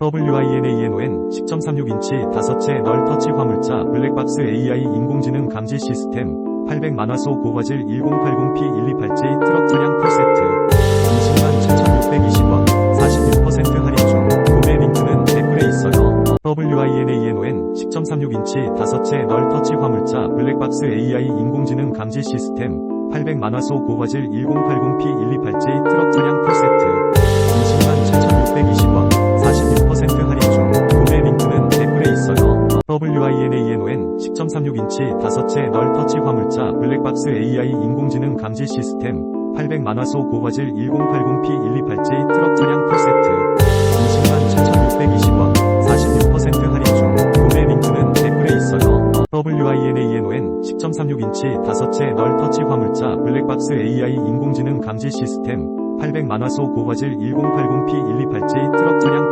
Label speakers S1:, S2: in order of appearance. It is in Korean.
S1: WINANON 10.36인치 5채 널 터치 화물차 블랙박스 AI 인공지능 감지 시스템 800만화소 고화질 1080p128J 트럭 차량 풀세트 20만 7,620원 46% 할인 중 구매 링크는 댓글에 있어요. WINANON 10.36인치 5채 널 터치 화물차 블랙박스 AI 인공지능 감지 시스템 800만화소 고화질 1080p128J 트럭 차량 풀세트 10.36인치 5채 널 터치 화물차 블랙박스 AI 인공지능 감지 시스템 800만화소 고화질 1080p128J 트럭 차량 풀세트 20만 7,620원 46% 할인 중 구매 링크는 댓글에 있어요. WINANON 10.36인치 5채 널 터치 화물차 블랙박스 AI 인공지능 감지 시스템 800만화소 고화질 1080p128J 트럭 차량